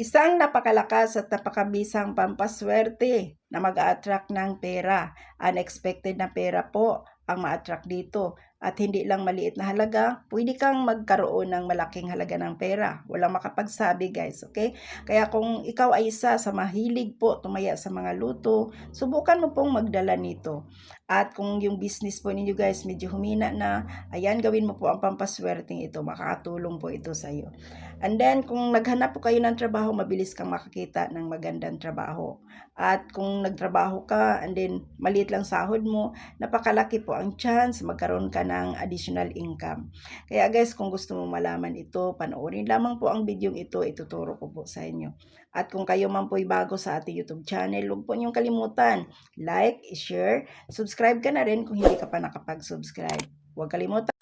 Isang napakalakas at napakabisang pampaswerte na mag-a-attract ng pera. Unexpected na pera po ang ma-attract dito. At hindi lang maliit na halaga, pwede kang magkaroon ng malaking halaga ng pera. Walang makapagsabi guys, okay? Kaya kung ikaw ay isa sa mahilig po tumaya sa mga luto, subukan mo pong magdala nito. At kung yung business po ninyo guys medyo humina na, ayan gawin mo po ang pampaswerteng ito. Makakatulong po ito sa iyo. And then kung naghanap po kayo ng trabaho, mabilis kang makakita ng magandang trabaho. At kung nagtrabaho ka and then maliit lang sahod mo, napakalaki po ang chance magkaroon ka additional income. Kaya guys, kung gusto mo malaman ito, panoorin lamang po ang video ito, ituturo ko po sa inyo. At kung kayo man po'y bago sa ating YouTube channel, huwag po niyong kalimutan, like, share, subscribe ka na rin kung hindi ka pa nakapag-subscribe. Huwag kalimutan,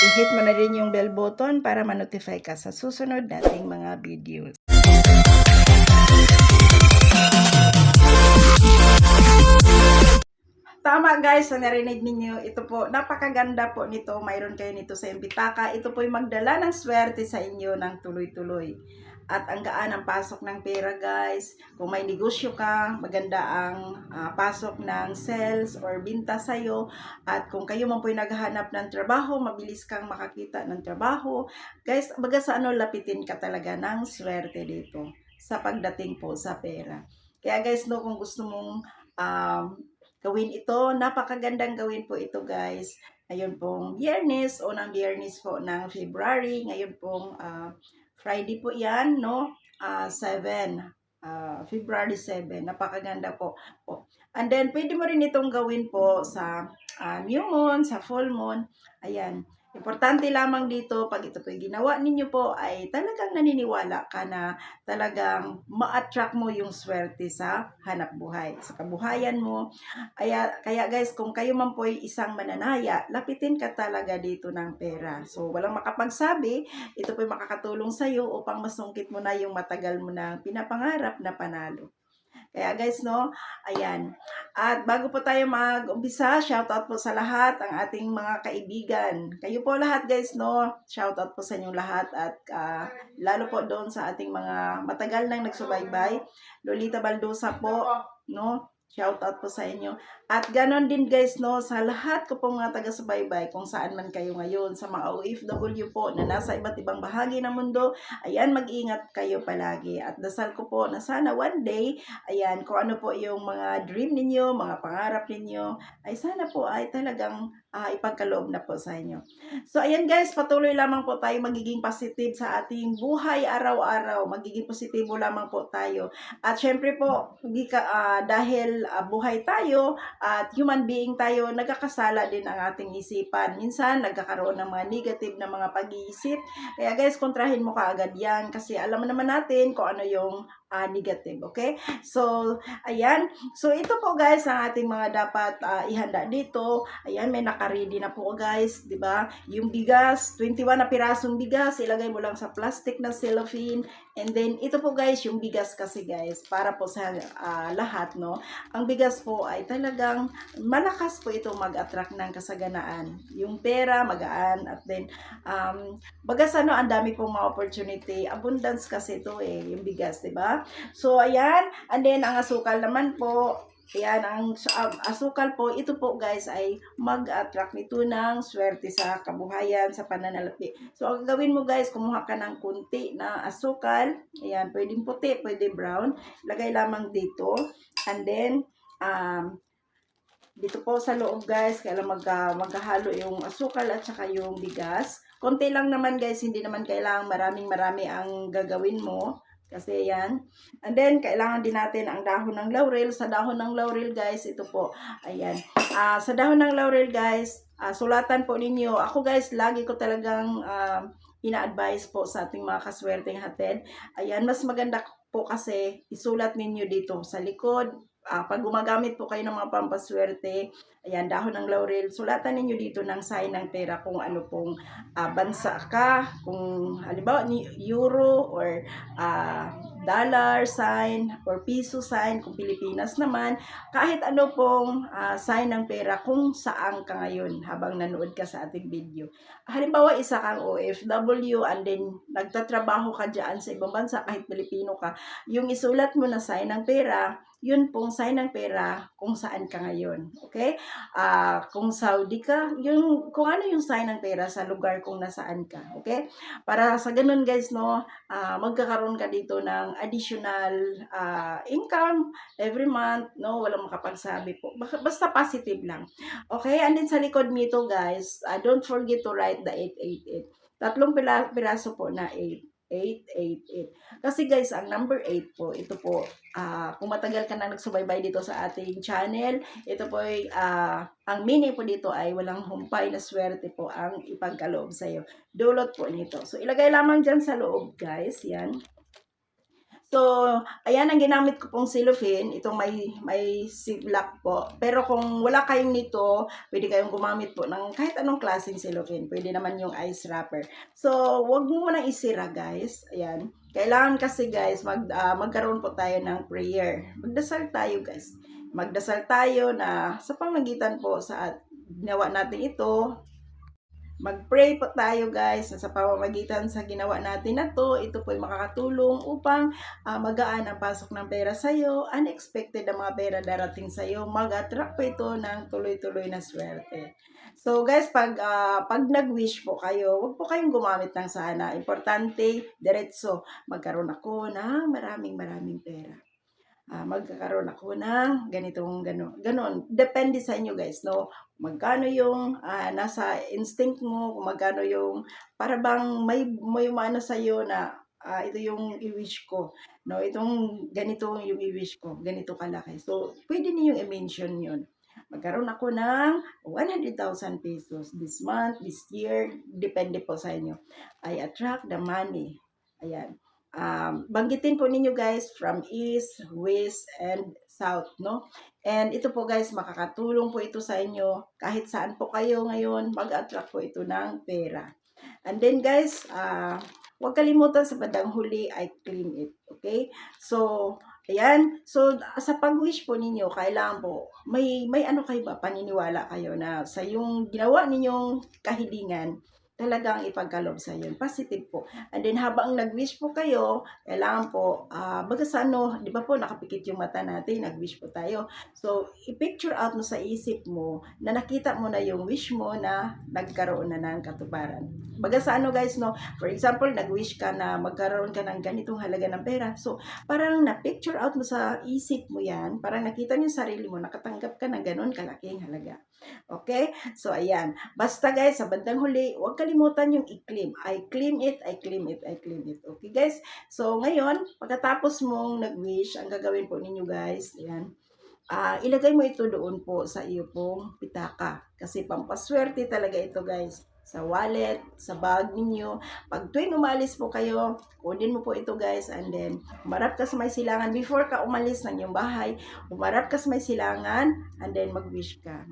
i-hit mo na rin yung bell button para ma-notify ka sa susunod nating mga videos. Tama guys, na narinig ninyo, ito po, napakaganda po nito, mayroon kayo nito sa Impitaka. Ito po yung magdala ng swerte sa inyo ng tuloy-tuloy. At ang gaan ang pasok ng pera guys. Kung may negosyo ka, maganda ang ah, pasok ng sales or binta sa'yo. At kung kayo man po'y naghahanap ng trabaho, mabilis kang makakita ng trabaho. Guys, baga sa ano, lapitin ka talaga ng swerte dito sa pagdating po sa pera. Kaya guys, no, kung gusto mong um, gawin ito. Napakagandang gawin po ito guys. Ngayon pong biyernes, unang biyernes po ng February. Ngayon pong ah, Friday po yan, no? Ah, 7. ah, February 7. Napakaganda po. po. And then, pwede mo rin itong gawin po sa ah, new moon, sa full moon. Ayan. Importante lamang dito, pag ito po ginawa ninyo po, ay talagang naniniwala ka na talagang ma-attract mo yung swerte sa hanap buhay, sa kabuhayan mo. Kaya, kaya guys, kung kayo man po ay isang mananaya, lapitin ka talaga dito ng pera. So, walang makapagsabi, ito po makakatulong sa iyo upang masungkit mo na yung matagal mo na pinapangarap na panalo. Kaya guys, no, ayan. At bago po tayo mag-umpisa, shoutout po sa lahat, ang ating mga kaibigan. Kayo po lahat guys, no, shoutout po sa inyong lahat at ah, lalo po doon sa ating mga matagal nang nagsubaybay. Lolita Baldosa po, no, shoutout po sa inyo. At ganon din guys, no, sa lahat ko pong mga taga-subaybay, kung saan man kayo ngayon, sa mga OFW po na nasa iba't ibang bahagi ng mundo, ayan, mag-ingat kayo palagi. At dasal ko po na sana one day, ayan, kung ano po yung mga dream ninyo, mga pangarap ninyo, ay sana po ay talagang ah, ipagkaloob na po sa inyo. So, ayan guys, patuloy lamang po tayo magiging positive sa ating buhay araw-araw. Magiging positibo lamang po tayo. At syempre po, ah, dahil ah, buhay tayo, at human being tayo, nagkakasala din ang ating isipan. Minsan, nagkakaroon ng mga negative na mga pag-iisip. Kaya guys, kontrahin mo kaagad yan kasi alam naman natin kung ano yung ah, negative, okay? So, ayan. So, ito po guys ang ating mga dapat ah, ihanda dito. Ayan, may naka-ready na po guys, ba? Yung bigas, 21 na pirasong bigas, ilagay mo lang sa plastic na cellophane. And then, ito po guys, yung bigas kasi guys, para po sa ah, lahat, no? Ang bigas po ay talagang malakas po ito mag-attract ng kasaganaan. Yung pera, magaan, at then, um, bagas ano, ang dami pong mga opportunity. Abundance kasi ito eh, yung bigas, di So, ayan. And then, ang asukal naman po, ayan, ang asukal po, ito po guys ay mag-attract nito ng swerte sa kabuhayan, sa pananalapi. So, ang gagawin mo guys, kumuha ka ng kunti na asukal. Ayan, pwedeng puti, pwede brown. Lagay lamang dito. And then, um, dito po sa loob guys, kailan mag, maghahalo yung asukal at saka yung bigas. Konti lang naman guys, hindi naman kailangang maraming marami ang gagawin mo. Kasi yan. And then, kailangan din natin ang dahon ng laurel. Sa dahon ng laurel, guys, ito po. Ayan. Ah, sa dahon ng laurel, guys, ah, sulatan po ninyo. Ako, guys, lagi ko talagang ah, ina-advise po sa ating mga kaswerteng hatid. Ayan, mas maganda po kasi isulat ninyo dito sa likod. Ah, pag gumagamit po kayo ng mga pampaswerte, ayan, dahon ng laurel, sulatan ninyo dito ng sign ng pera kung ano pong ah, bansa ka, kung halimbawa ni euro or ah, dollar sign or piso sign kung Pilipinas naman, kahit ano pong ah, sign ng pera kung saan ka ngayon habang nanood ka sa ating video. Halimbawa, isa kang OFW and then nagtatrabaho ka dyan sa ibang bansa kahit Pilipino ka, yung isulat mo na sign ng pera, yun pong sign ng pera kung saan ka ngayon. Okay? Ah, kung Saudi ka, yung, kung ano yung sign ng pera sa lugar kung nasaan ka. Okay? Para sa ganun guys, no, ah, magkakaroon ka dito ng additional ah, income every month, no, walang makapagsabi po. Basta positive lang. Okay? And then sa likod nito guys, ah, don't forget to write the 888. Tatlong piraso po na 8. 888. Kasi guys, ang number 8 po, ito po, ah, kung matagal ka na nagsubaybay dito sa ating channel, ito po ay, ah, ang meaning po dito ay walang humpay na swerte po ang ipagkaloob sa iyo. Dulot po nito. So, ilagay lamang dyan sa loob, guys. Yan. So, ayan ang ginamit ko pong cellophane. Itong may, may ziplock po. Pero kung wala kayong nito, pwede kayong gumamit po ng kahit anong klaseng cellophane. Pwede naman yung ice wrapper. So, wag mo munang isira, guys. Ayan. Kailangan kasi, guys, mag, ah, magkaroon po tayo ng prayer. Magdasal tayo, guys. Magdasal tayo na sa pamagitan po sa ginawa natin ito, Mag-pray po tayo guys sa pamamagitan sa ginawa natin na to, ito po ay makakatulong upang ah, magaan ang pasok ng pera sa iyo, unexpected ang mga pera darating sa iyo, mag-attract po ito ng tuloy-tuloy na swerte. So guys, pag ah, pag nag-wish po kayo, wag po kayong gumamit ng sana. Importante, diretso, magkaroon ako ng maraming maraming pera. Ah, magkakaroon ako ng ganitong gano, ganon. Depende sa inyo guys, no? Magkano yung ah, nasa instinct mo, kung magkano yung para bang may may umano sa iyo na ah, ito yung i-wish ko. No, itong ganito yung i-wish ko, ganito kalaki. So, pwede niyo i-mention 'yon. Magkaroon ako ng 100,000 pesos this month, this year, depende po sa inyo. I attract the money. Ayan um, banggitin po ninyo guys from east, west, and south, no? And ito po guys, makakatulong po ito sa inyo kahit saan po kayo ngayon, mag-attract po ito ng pera. And then guys, uh, huwag kalimutan sa bandang huli, I clean it, okay? So, ayan. So, sa pag-wish po ninyo, kailangan po, may, may ano kayo ba, paniniwala kayo na sa yung ginawa ninyong kahilingan, talagang ipagkalob sa yun. Positive po. And then habang nag-wish po kayo, kailangan po, ah baga sa ano, di ba po nakapikit yung mata natin, nag-wish po tayo. So, i-picture out mo sa isip mo na nakita mo na yung wish mo na nagkaroon na ng katuparan. Baga sa ano guys, no? For example, nag-wish ka na magkaroon ka ng ganitong halaga ng pera. So, parang na-picture out mo sa isip mo yan, parang nakita mo sarili mo, nakatanggap ka ng ganun kalaking halaga. Okay? So, ayan. Basta guys, sa bandang huli, huwag kalimutan yung i-claim. I claim it, I claim it, I claim it. Okay guys? So, ngayon, pagkatapos mong nag-wish, ang gagawin po ninyo guys, ayan, ah ilagay mo ito doon po sa iyo pong pitaka. Kasi pampaswerte talaga ito guys sa wallet, sa bag ninyo. Pag tuwing umalis po kayo, kunin mo po ito guys and then umarap ka sa may silangan. Before ka umalis ng iyong bahay, umarap ka sa may silangan and then mag-wish ka.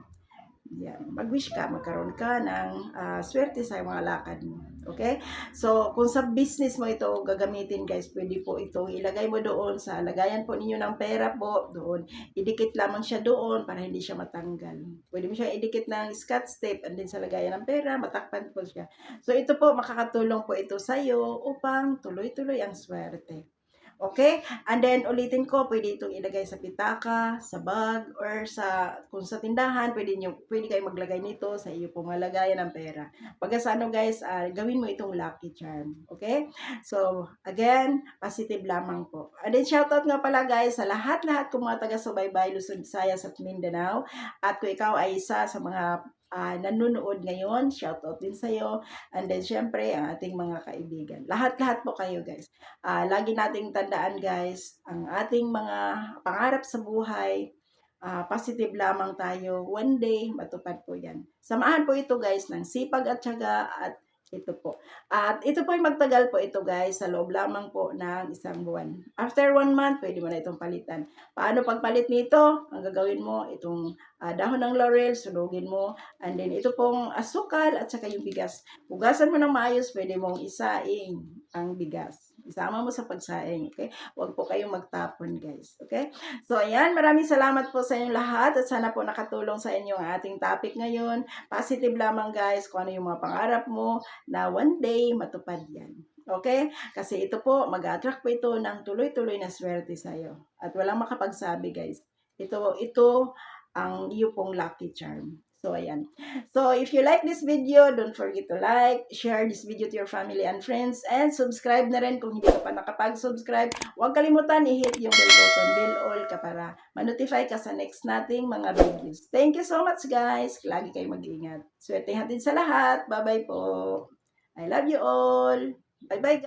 Yan. Mag-wish ka, magkaroon ka ng ah, swerte sa mga lakad mo. Okay? So, kung sa business mo ito gagamitin guys, pwede po ito ilagay mo doon sa lagayan po ninyo ng pera po doon. Idikit lamang siya doon para hindi siya matanggal. Pwede mo siya idikit ng scotch tape and then sa lagayan ng pera, matakpan po siya. So, ito po, makakatulong po ito sa iyo upang tuloy-tuloy ang swerte. Okay? And then, ulitin ko, pwede itong ilagay sa pitaka, sa bag, or sa, kung sa tindahan, pwede, nyo, pwede kayo maglagay nito sa iyo pong lagayan ng pera. Pagka sa ano guys, ah, gawin mo itong lucky charm. Okay? So, again, positive lamang po. And then, shoutout nga pala guys sa lahat-lahat kong mga taga-subaybay, Luzon, Visayas at Mindanao. At kung ikaw ay isa sa mga ah, nanonood ngayon, shoutout din sa'yo. And then, syempre, ang ating mga kaibigan. Lahat-lahat po kayo guys. Ah, lagi nating tandaan guys, ang ating mga pangarap sa buhay, ah, positive lamang tayo. One day, matupad po yan. Samahan po ito guys ng sipag at syaga at ito po. At ito po ay magtagal po ito guys sa loob lamang po ng isang buwan. After one month, pwede mo na itong palitan. Paano pagpalit nito? Ang gagawin mo, itong ah, dahon ng laurel, sunugin mo. And then ito pong asukal at saka yung bigas. Hugasan mo ng maayos, pwede mong isaing ang bigas. Isama mo sa pagsaing, okay? Huwag po kayong magtapon, guys. Okay? So, ayan. Maraming salamat po sa inyong lahat at sana po nakatulong sa inyo ang ating topic ngayon. Positive lamang, guys, kung ano yung mga pangarap mo na one day matupad yan. Okay? Kasi ito po, mag-attract po ito ng tuloy-tuloy na swerte sa'yo. At walang makapagsabi, guys. Ito, ito ang iyo pong lucky charm. So, ayan. So, if you like this video, don't forget to like, share this video to your family and friends, and subscribe na rin kung hindi ka pa nakapag-subscribe. Huwag kalimutan i-hit yung bell button, bell all ka para ma-notify ka sa next nating mga videos. Thank you so much, guys. Lagi kayo mag-ingat. Swerte hatid sa lahat. Bye-bye po. I love you all. Bye-bye,